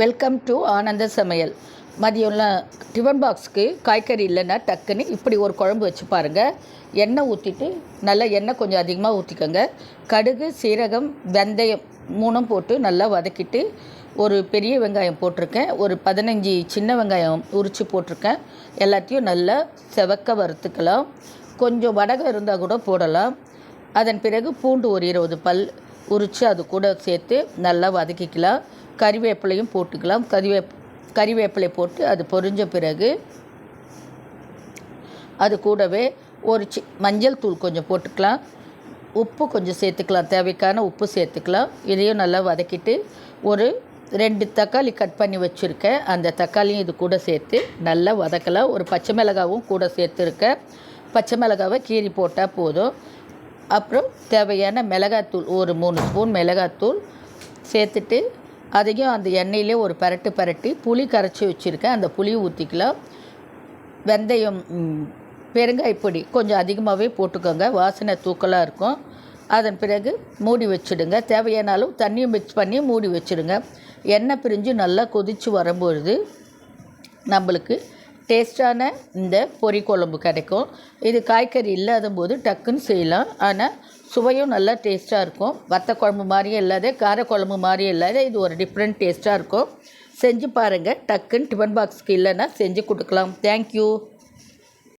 Welcome to ஆனந்த சமையல். மதியம்லாம் tiffin பாக்ஸுக்கு காய்கறி இல்லைன்னா டக்குன்னு இப்படி ஒரு குழம்பு வச்சு பாருங்கள் எண்ணெய் ஊற்றிட்டு நல்லா எண்ணெய் கொஞ்சம் அதிகமாக ஊற்றிக்கோங்க கடுகு சீரகம் வெந்தயம் மூணும் போட்டு நல்லா வதக்கிட்டு ஒரு பெரிய வெங்காயம் போட்டிருக்கேன். ஒரு பதினஞ்சு சின்ன வெங்காயம் உரித்து போட்டிருக்கேன். எல்லாத்தையும் நல்லா செவக்க வறுத்துக்கலாம். கொஞ்சம் வடகம் இருந்தால் கூட போடலாம். அதன் பிறகு பூண்டு ஒரு இருபது பல் உரித்து அது கூட சேர்த்து நல்லா வதக்கிக்கலாம். கறிவேப்பிலையும் போட்டுக்கலாம். கறிவேப் கறிவேப்பிலை போட்டு அது பொரிஞ்ச பிறகு அது கூடவே ஒரு சி மஞ்சள் தூள் கொஞ்சம் போட்டுக்கலாம். உப்பு கொஞ்சம் சேர்த்துக்கலாம். தேவைக்கான உப்பு சேர்த்துக்கலாம். இதையும் நல்லா வதக்கிட்டு ஒரு ரெண்டு தக்காளி கட் பண்ணி வச்சுருக்கேன். அந்த தக்காளியும் இது கூட சேர்த்து நல்லா வதக்கலாம். ஒரு பச்சை மிளகாவும் கூட சேர்த்துருக்கேன். பச்சை மிளகாவை கீறி போட்டால் போதும். அப்புறம் தேவையான மிளகாத்தூள் ஒரு மூணு ஸ்பூன் மிளகாத்தூள் சேர்த்துட்டு அதையும் அந்த எண்ணெயிலே ஒரு பரட்டு பரட்டி புளி கரைச்சி வச்சுருக்கேன். அந்த புளியை ஊற்றிக்கலாம் வெந்தயம் பெருங்காய் பொடி கொஞ்சம் அதிகமாகவே போட்டுக்கோங்க. வாசனை தூக்கலாக இருக்கும். அதன் பிறகு மூடி வச்சுடுங்க. தேவையான அளவு தண்ணியும் மிக்ஸ் பண்ணி மூடி வச்சுடுங்க. எண்ணெய் பிரிஞ்சு நல்லா கொதித்து வரும்பொழுது நம்மளுக்கு டேஸ்டான இந்த பொரி குழம்பு கிடைக்கும். இது காய்கறி இல்லாத போது டக்குன்னு செய்யலாம். ஆனால் சுவையும் நல்லா டேஸ்ட்டாக இருக்கும். வத்த குழம்பு மாதிரியும் இல்லாத கார குழம்பு மாதிரியும் இல்லாத இது ஒரு டிஃப்ரெண்ட் டேஸ்ட்டாக இருக்கும். செஞ்சு பாருங்கள் டக்குன்னு டிஃபன் பாக்ஸ்க்கு இல்லைன்னா செஞ்சு கொடுக்கலாம். தேங்க்யூ